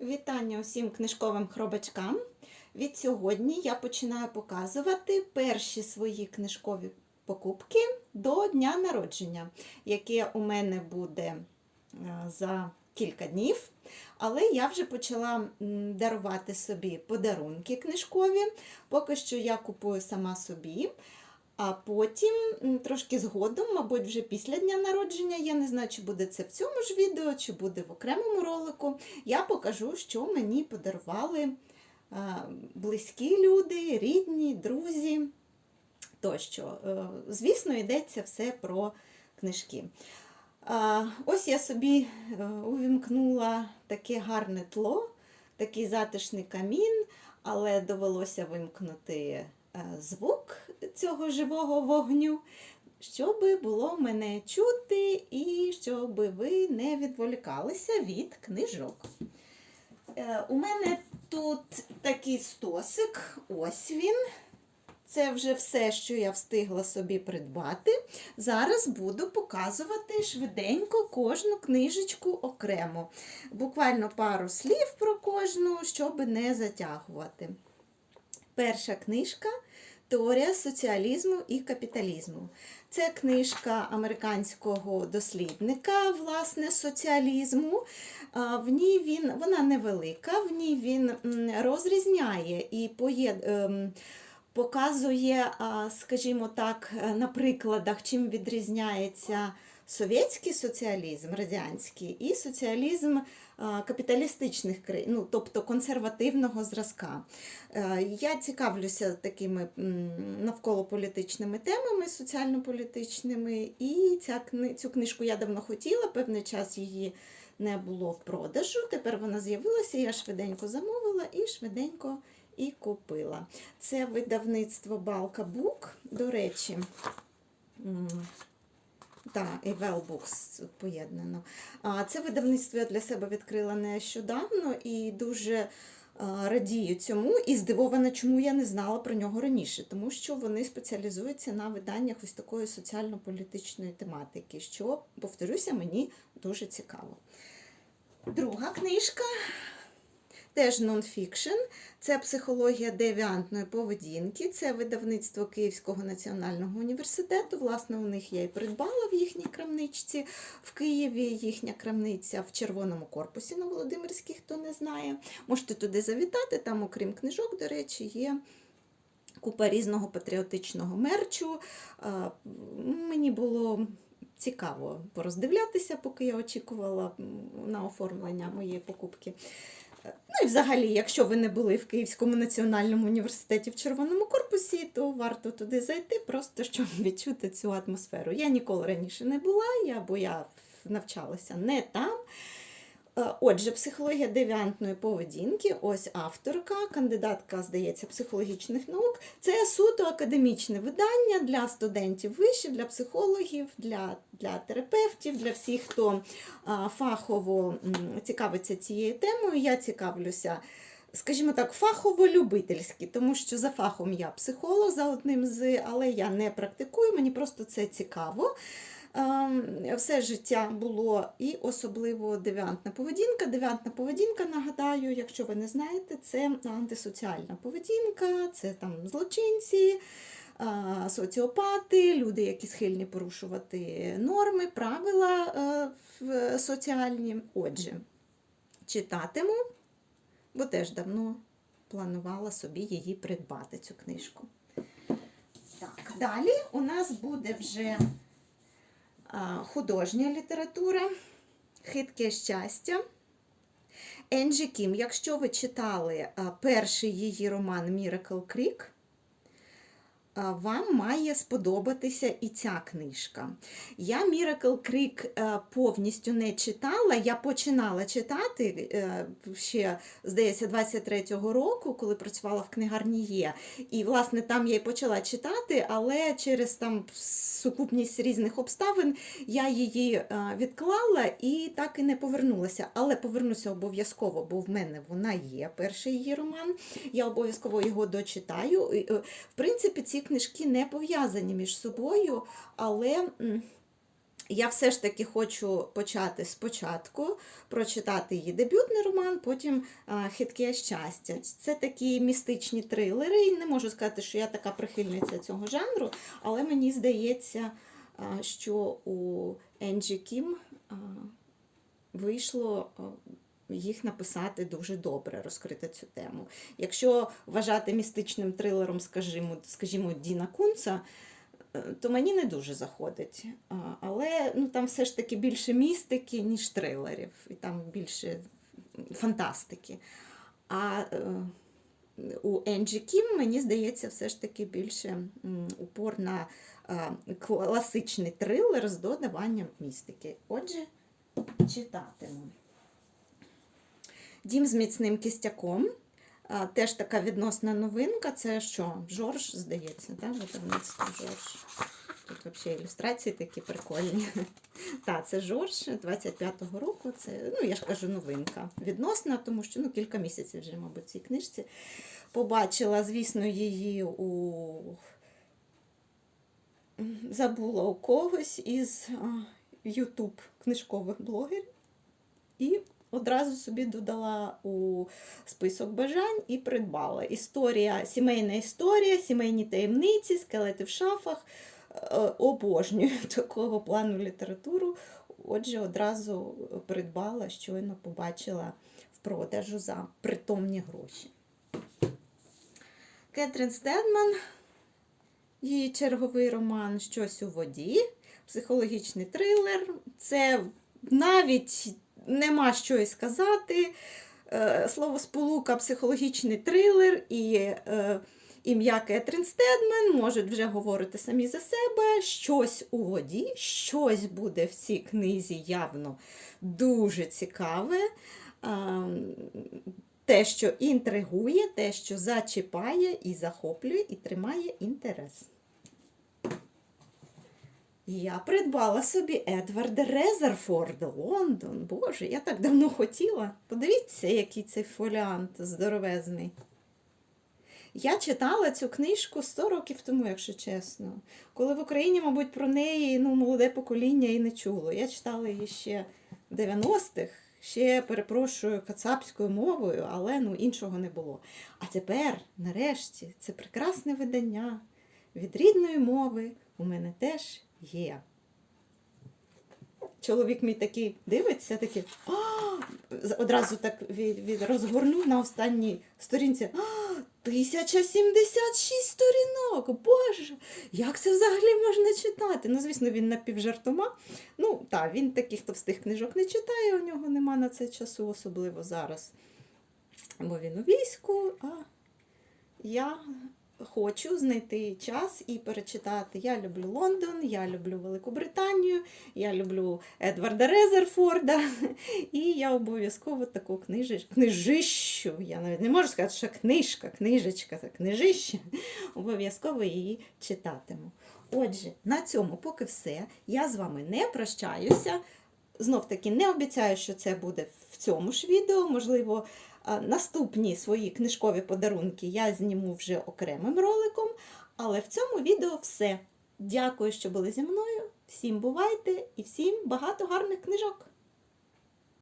Вітання усім книжковим хробачкам. Від сьогодні я починаю показувати перші свої книжкові покупки до дня народження, яке у мене буде е, за кілька днів. Але я вже почала дарувати собі подарунки книжкові. Поки що я купую сама собі. А потім, трошки згодом, мабуть, вже після дня народження, я не знаю, чи буде це в цьому ж відео, чи буде в окремому ролику, я покажу, що мені подарували близькі люди, рідні, друзі тощо. Е, Звісно, йдеться все про книжки. Ось я собі е, увімкнула таке гарне тло, такий затишний камін, але довелося вимкнути е, звук цього живого вогню, щоб було мене чути і щоб ви не відволікалися від книжок. Е, У мене тут такий стосик, ось він. Це вже все, що я встигла собі придбати. Зараз буду показувати швиденько кожну книжечку окремо. Буквально пару слів про кожну, щоб не затягувати. Перша книжка Теорія соціалізму і капіталізму. Це книжка американського дослідника, власне, соціалізму. В ній він, вона невелика, в ній він розрізняє і поєд, ем, показує, скажімо так, на прикладах, чим відрізняється совєтський соціалізм, радянський, і соціалізм капіталістичних країн, ну, тобто консервативного зразка. Е, Я цікавлюся такими м, навколополітичними темами, соціально-політичними, і ця, цю книжку я давно хотіла, певний час її не було в продажу. Тепер вона з'явилася, я швиденько замовила і швиденько і купила. Це видавництво Балка Бук, до речі. М, Так, і Books поєднано. Це видавництво я для себе відкрила нещодавно і дуже радію цьому і здивована, чому я не знала про нього раніше, тому що вони спеціалізуються на виданнях ось такої соціально-політичної тематики, що, повторюся, мені дуже цікаво. Друга книжка теж нонфікшн. Це психологія девіантної поведінки. Це видавництво Київського національного університету. Власне, у них я і придбала в їхній крамничці в Києві. Їхня крамниця в червоному корпусі на Володимирській, хто не знає. Можете туди завітати. Там, окрім книжок, до речі, є. Купа різного патріотичного мерчу. Мені було цікаво пороздивлятися, поки я очікувала на оформлення моєї покупки. Ну і взагалі, якщо ви не були в Київському національному університеті в червоному корпусі, то варто туди зайти, просто щоб відчути цю атмосферу. Я ніколи раніше не була, я, бо я навчалася не там. Е, Отже, психологія девіантної поведінки, ось авторка, кандидатка, здається, психологічних наук. Це суто академічне видання для студентів вишів, для психологів, для, для терапевтів, для всіх, хто фахово цікавиться цією темою. Я цікавлюся. Скажімо так, фахово-любительські, тому що за фахом я психолог за одним з, але я не практикую, мені просто це цікаво. Ем, Все життя було і особливо девіантна поведінка. Девіантна поведінка, нагадаю, якщо ви не знаєте, це антисоціальна поведінка, це там злочинці, соціопати, люди, які схильні порушувати норми, правила е, соціальні. Отже, читатиму, бо теж давно планувала собі її придбати, цю книжку. Так, далі у нас буде вже художня література, хитке щастя. Енджі Кім, якщо ви читали перший її роман Creek, а, вам має сподобатися і ця книжка. Я Miracle Creek е, повністю не читала. Я починала читати е, ще, здається, 23-го року, коли працювала в книгарні Є. І, власне, там я й почала читати, але через там сукупність різних обставин я її е, відклала і так і не повернулася. Але повернуся обов'язково, бо в мене вона є, перший її роман. Я обов'язково його дочитаю. Е, В принципі, ці книжки не пов'язані між собою, але я все ж таки хочу почати спочатку, прочитати її дебютний роман, потім Хитке щастя. Це такі містичні трилери. І не можу сказати, що я така прихильниця цього жанру, але мені здається, що у Енджі Кім вийшло. Їх написати дуже добре, розкрити цю тему. Якщо вважати містичним трилером, скажімо, скажімо Діна Кунца, е, то мені не дуже заходить. Але ну, там все ж таки більше містики, ніж трилерів, і там більше фантастики. А е, у Енджі Кім, мені здається, все ж таки більше упор на е, класичний трилер з додаванням містики. Отже, читатиму. Дім з міцним кістяком. Теж така відносна новинка. Це що? Жорж, здається, так? Видавництво Жорж. Тут взагалі ілюстрації такі прикольні. Так, це Жорж 25-го року. Це, ну, я ж кажу, новинка. Відносна, тому що ну, кілька місяців вже, мабуть, цій книжці. Побачила, звісно, її у. Забула у когось із YouTube книжкових блогерів. І одразу собі додала у список бажань і придбала. Історія, сімейна історія, сімейні таємниці, скелети в шафах. Е, Обожнюю такого плану літературу. Отже, одразу придбала, щойно побачила в продажу за притомні гроші. Кетрін Стедман, її черговий роман Щось у воді, психологічний трилер. Це навіть нема що і сказати. Е, Слово сполука, психологічний трилер і е, ім'я Кетрін Стедмен можуть вже говорити самі за себе. Щось у воді, щось буде в цій книзі явно дуже цікаве. Е, те, що інтригує, те, що зачіпає і захоплює, і тримає інтерес. Я придбала собі Едварда Резерфорда, Лондон. Боже, я так давно хотіла. Подивіться, який цей фоліант здоровезний. Я читала цю книжку 100 років тому, якщо чесно. Коли в Україні, мабуть, про неї ну, молоде покоління і не чуло. Я читала її ще в 90-х, ще перепрошую кацапською мовою, але ну, іншого не було. А тепер, нарешті, це прекрасне видання від рідної мови у мене теж є. Чоловік мій такий дивиться, такий, а, одразу так від, від розгорнув на останній сторінці. А, 1076 сторінок! Боже! Як це взагалі можна читати? Ну, звісно, він напівжартома. Ну, так, він таких товстих книжок не читає, у нього нема на це часу, особливо зараз. Бо він у війську, а я хочу знайти час і перечитати. Я люблю Лондон, я люблю Велику Британію, я люблю Едварда Резерфорда. І я обов'язково таку книжечку, книжищу, я навіть не можу сказати, що книжка, книжечка, це книжище, обов'язково її читатиму. Отже, на цьому поки все. Я з вами не прощаюся. Знов таки не обіцяю, що це буде в цьому ж відео. Можливо, наступні свої книжкові подарунки я зніму вже окремим роликом. Але в цьому відео все. Дякую, що були зі мною. Всім бувайте і всім багато гарних книжок!